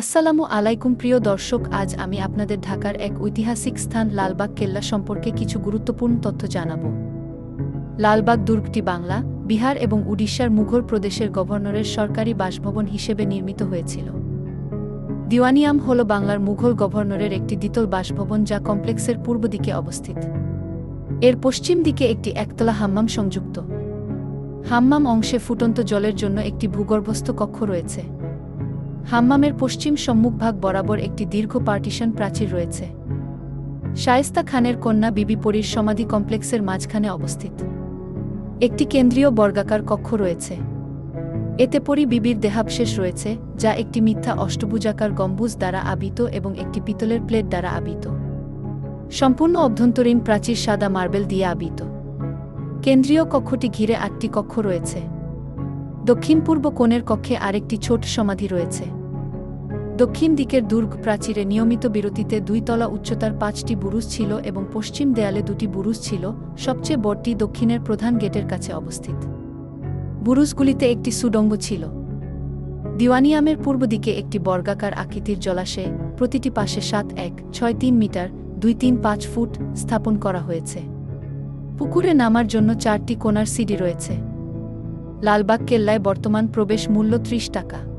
আসসালামু আলাইকুম প্রিয় দর্শক, আজ আমি আপনাদের ঢাকার এক ঐতিহাসিক স্থান লালবাগ, কেল্লা সম্পর্কে কিছু গুরুত্বপূর্ণ তথ্য জানাব। লালবাগ দুর্গটি বাংলা, বিহার এবং উড়িষ্যার মুঘল প্রদেশের গভর্নরের সরকারি বাসভবন হিসেবে নির্মিত হয়েছিল। দিওয়ানিয়াম হল বাংলার মুঘল গভর্নরের একটি দ্বিতল বাসভবন যা কমপ্লেক্সের পূর্ব দিকে অবস্থিত। এর পশ্চিম দিকে একটি একতলা হাম্মাম সংযুক্ত। হাম্মাম অংশে ফুটন্ত জলের জন্য একটি ভূগর্ভস্থ কক্ষ রয়েছে। হাম্মামের পশ্চিম সম্মুখভাগ বরাবর একটি দীর্ঘ পার্টিশন প্রাচীর রয়েছে। শায়েস্তা খানের কন্যা বিবি পরীর সমাধি কমপ্লেক্সের মাঝখানে অবস্থিত। একটি কেন্দ্রীয় বর্গাকার কক্ষ রয়েছে। এতে পরি বিবির দেহাবশেষ রয়েছে, যা একটি মিথ্যা অষ্টভুজাকার গম্বুজ দ্বারা আবিত এবং একটি পিতলের প্লেট দ্বারা আবিত। সম্পূর্ণ অভ্যন্তরীণ প্রাচীর সাদা মার্বেল দিয়ে আবিত। কেন্দ্রীয় কক্ষটি ঘিরে আটটি কক্ষ রয়েছে। দক্ষিণ পূর্ব কোণের কক্ষে আরেকটি ছোট সমাধি রয়েছে। দক্ষিণ দিকের দুর্গ প্রাচীরে নিয়মিত বিরতিতে দুই তলা উচ্চতার পাঁচটি বুরুজ ছিল এবং পশ্চিম দেয়ালে দুটি বুরুজ ছিল, সবচেয়ে বড়টি দক্ষিণের প্রধান গেটের কাছে অবস্থিত। বুরুজগুলিতে একটি সুডঙ্গ ছিল। দিওয়ানিয়ামের পূর্ব দিকে একটি বর্গাকার আকৃতির জলাশয়ে, প্রতিটি পাশে সাত এক, ছয় তিন মিটার, দুই তিন পাঁচ ফুট স্থাপন করা হয়েছে। পুকুরে নামার জন্য চারটি কোনার সিডি রয়েছে। লালবাগ কেল্লায় বর্তমান প্রবেশ মূল্য ত্রিশ টাকা।